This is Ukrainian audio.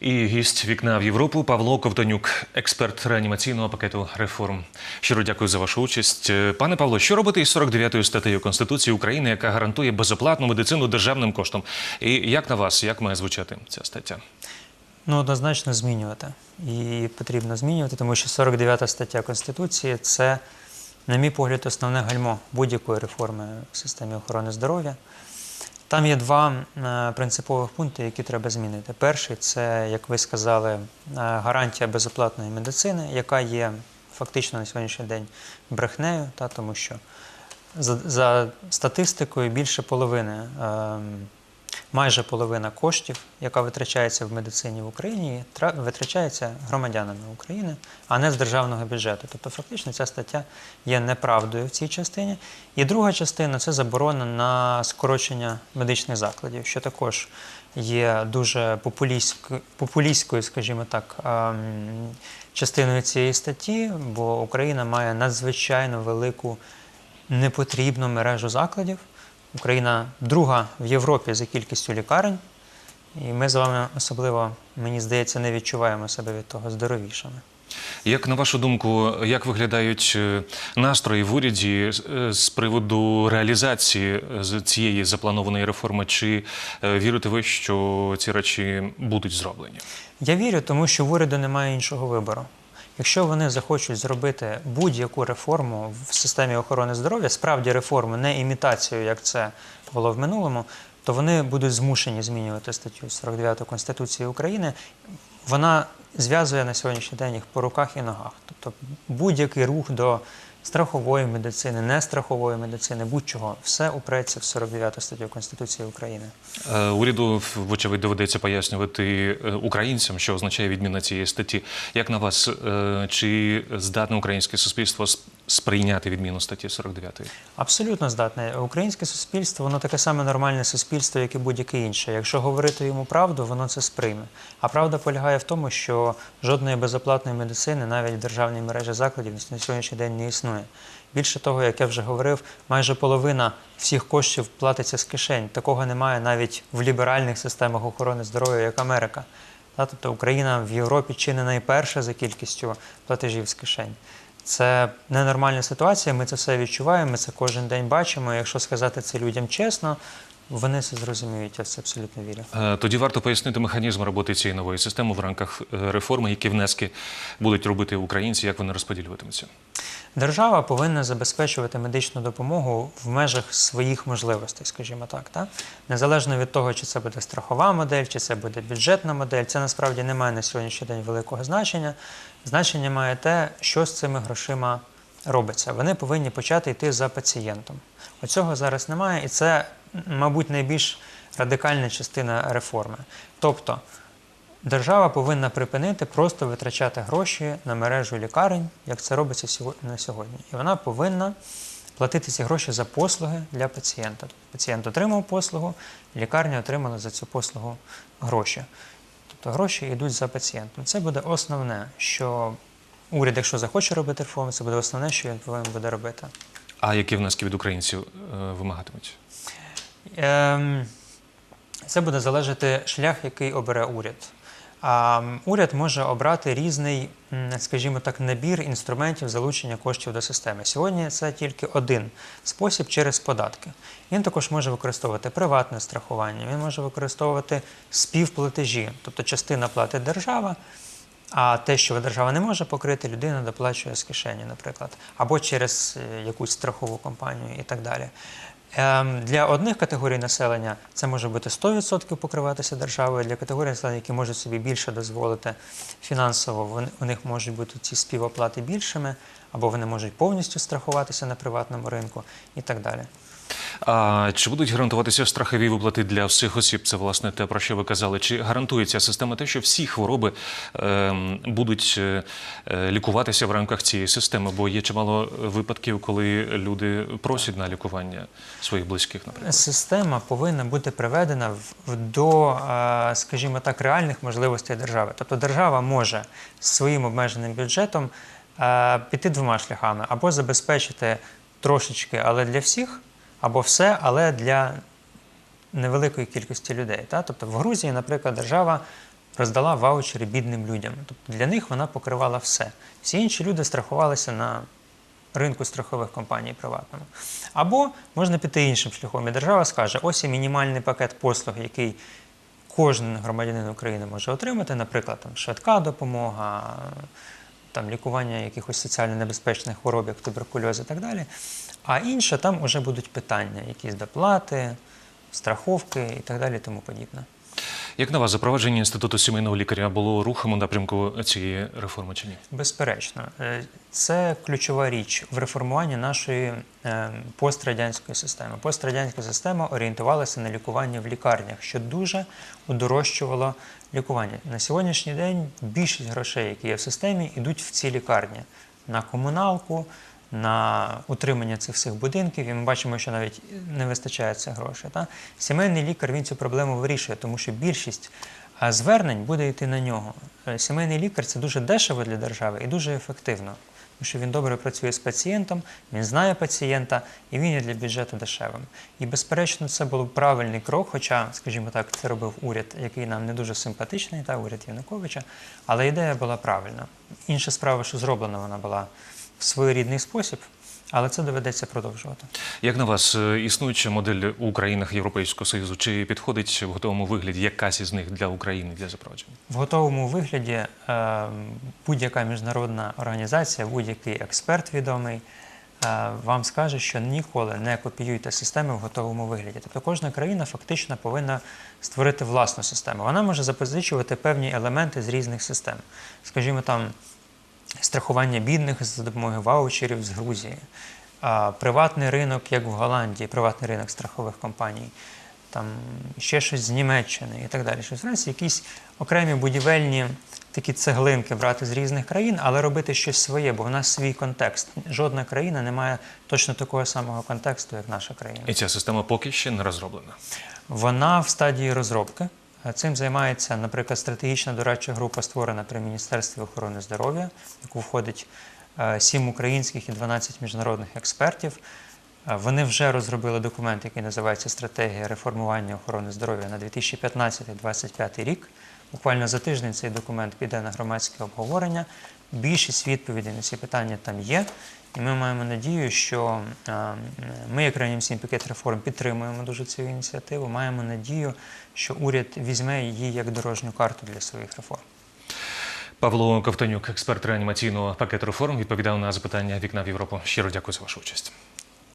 І гість вікна в Європу Павло Ковтонюк, експерт реанімаційного пакету реформ. Щиро дякую за вашу участь. Е, Пане Павло, що робити із 49-ю статтею Конституції України, яка гарантує безоплатну медицину державним коштом? І як на вас, як має звучати ця стаття? Ну, однозначно змінювати. І потрібно змінювати, тому що 49 стаття Конституції це, на мій погляд, основне гальмо будь-якої реформи в системі охорони здоров'я. Там є два е, принципових пункти, які треба змінити. Перший це, як ви сказали, е, гарантія безоплатної медицини, яка є фактично на сьогоднішній день брехнею, та, тому що за, за статистикою більше половини, ем, майже половина коштів, яка витрачається в медицині в Україні, тра- витрачається громадянами України, а не з державного бюджету. Тобто, фактично, ця стаття є неправдою в цій частині. І друга частина це заборона на скорочення медичних закладів, що також є дуже популістською, популістською скажімо так, ем, частиною цієї статті, бо Україна має надзвичайно велику непотрібну мережу закладів. Україна друга в Європі за кількістю лікарень, і ми з вами особливо, мені здається, не відчуваємо себе від того здоровішими. Як на вашу думку, як виглядають е, настрої в уряді е, з приводу реалізації е, цієї запланованої реформи? Чи вірите ви, що ці речі будуть зроблені? Я вірю, тому що в уряду немає іншого вибору. Якщо вони захочуть зробити будь-яку реформу в системі охорони здоров'я, справді реформу, не імітацію, як це було в минулому, то вони будуть змушені змінювати статтю 49 Конституції України. Вона зв'язує на сьогоднішній день їх по руках і ногах. Тобто будь-який рух до страхової медицини, нестрахової медицини, будь-чого, все упреться в 49 статтю Конституції України. Е, Уряду, вочевидь, доведеться пояснювати е, українцям, що означає відміна цієї статті. Як на вас, е, чи здатне українське суспільство сприйняти відміну статті 49? Абсолютно здатне. Українське суспільство, воно таке саме нормальне суспільство, як і будь-яке інше. Якщо говорити йому правду, воно це сприйме. А правда полягає в тому, що жодної безоплатної медицини навіть в державній мережі закладів на сьогоднішній день не існує. Більше того, як я вже говорив, майже половина всіх коштів платиться з кишень. Такого немає навіть в ліберальних системах охорони здоров'я, як Америка. Тобто Україна в Європі чи не найперша за кількістю платежів з кишень. Це ненормальна ситуація, ми це все відчуваємо, ми це кожен день бачимо. Якщо сказати це людям чесно, вони це зрозуміють, я це абсолютно вірю. Е, Тоді варто пояснити механізм роботи цієї нової системи в рамках е, реформи, які внески будуть робити українці, як вони розподілюватимуться. Держава повинна забезпечувати медичну допомогу в межах своїх можливостей, скажімо так. Та? Незалежно від того, чи це буде страхова модель, чи це буде бюджетна модель, це насправді не має на сьогоднішній день великого значення. Значення має те, що з цими грошима робиться. Вони повинні почати йти за пацієнтом. Оцього зараз немає, і це, мабуть, найбільш радикальна частина реформи. Тобто, Держава повинна припинити просто витрачати гроші на мережу лікарень, як це робиться на сьогодні. І вона повинна платити ці гроші за послуги для пацієнта. Пацієнт отримав послугу, лікарня отримала за цю послугу гроші. Тобто гроші йдуть за пацієнтом. Це буде основне, що уряд, якщо захоче робити реформу, це буде основне, що він повинен буде робити. А які внески від українців е, вимагатимуть? Ем, Це буде залежати шлях, який обере уряд. А уряд може обрати різний, скажімо так, набір інструментів залучення коштів до системи. Сьогодні це тільки один спосіб через податки. Він також може використовувати приватне страхування, він може використовувати співплатежі, тобто частина платить держава, а те, що держава не може покрити, людина доплачує з кишені, наприклад, або через е, якусь страхову компанію і так далі. Ем, Для одних категорій населення це може бути 100% покриватися державою. Для категорій населення, які можуть собі більше дозволити фінансово, у них можуть бути ці співоплати більшими, або вони можуть повністю страхуватися на приватному ринку і так далі. А чи будуть гарантуватися страхові виплати для всіх осіб? Це власне те, про що ви казали. Чи гарантує ця система те, що всі хвороби ем, будуть е, е, лікуватися в рамках цієї системи? Бо є чимало випадків, коли люди просять на лікування своїх близьких, наприклад. Система повинна бути приведена в- до, е, скажімо так, реальних можливостей держави. Тобто держава може своїм обмеженим бюджетом е, піти двома шляхами: або забезпечити трошечки, але для всіх, або все, але для невеликої кількості людей. Та? Тобто в Грузії, наприклад, держава роздала ваучери бідним людям. Тобто для них вона покривала все. Всі інші люди страхувалися на ринку страхових компаній приватному. Або можна піти іншим шляхом. І держава скаже: ось і мінімальний пакет послуг, який кожен громадянин України може отримати, наприклад, там, швидка допомога, там, лікування якихось соціально небезпечних хвороб, як туберкульоз і так далі. А інше там вже будуть питання, якісь доплати, страховки і так далі, тому подібне. Як на вас, запровадження інституту сімейного лікаря було рухом у напрямку цієї реформи чи ні? Безперечно, Е, це ключова річ в реформуванні нашої е, пострадянської системи. Пострадянська система орієнтувалася на лікування в лікарнях, що дуже удорожчувало лікування. На сьогоднішній день більшість грошей, які є в системі, йдуть в ці лікарні на комуналку. На утримання цих всіх будинків, і ми бачимо, що навіть не вистачає цих грошей. Та? Сімейний лікар він цю проблему вирішує, тому що більшість звернень буде йти на нього. Е, Сімейний лікар це дуже дешево для держави і дуже ефективно, тому що він добре працює з пацієнтом, він знає пацієнта і він є для бюджету дешевим. І, безперечно, це був правильний крок, хоча, скажімо так, це робив уряд, який нам не дуже симпатичний, та уряд Януковича, але ідея була правильна. Інша справа, що зроблена вона була в своєрідний спосіб, але це доведеться продовжувати. Як на вас, е, існуюча модель у країнах Європейського Союзу, чи підходить в готовому вигляді якась із них для України для запровадження? В готовому вигляді е, будь-яка міжнародна організація, будь-який експерт відомий е, вам скаже, що ніколи не копіюйте системи в готовому вигляді. Тобто кожна країна фактично повинна створити власну систему. Вона може запозичувати певні елементи з різних систем. Скажімо, там страхування бідних за допомогою ваучерів з Грузії, приватний ринок, як в Голландії, приватний ринок страхових компаній, там ще щось з Німеччини і так далі. Щось Франції, якісь окремі будівельні такі цеглинки брати з різних країн, але робити щось своє, бо в нас свій контекст. Жодна країна не має точно такого самого контексту, як наша країна. І ця система поки ще не розроблена. Вона в стадії розробки. Е, Цим займається, наприклад, стратегічна дорадча група, створена при Міністерстві охорони здоров'я, в яку входить е, сім українських і 12 міжнародних експертів. Вони вже розробили документ, який називається Стратегія реформування охорони здоров'я на 2015-2025 рік. Буквально за тиждень цей документ піде на громадське обговорення. Більшість відповідей на ці питання там є. І ми маємо надію, що ми, як Реанімсім пакет реформ, підтримуємо дуже цю ініціативу. Маємо надію, що уряд візьме її як дорожню карту для своїх реформ. Павло Ковтонюк, експерт реанімаційного пакету реформ, відповідав на запитання вікна в Європу. Щиро дякую за вашу участь.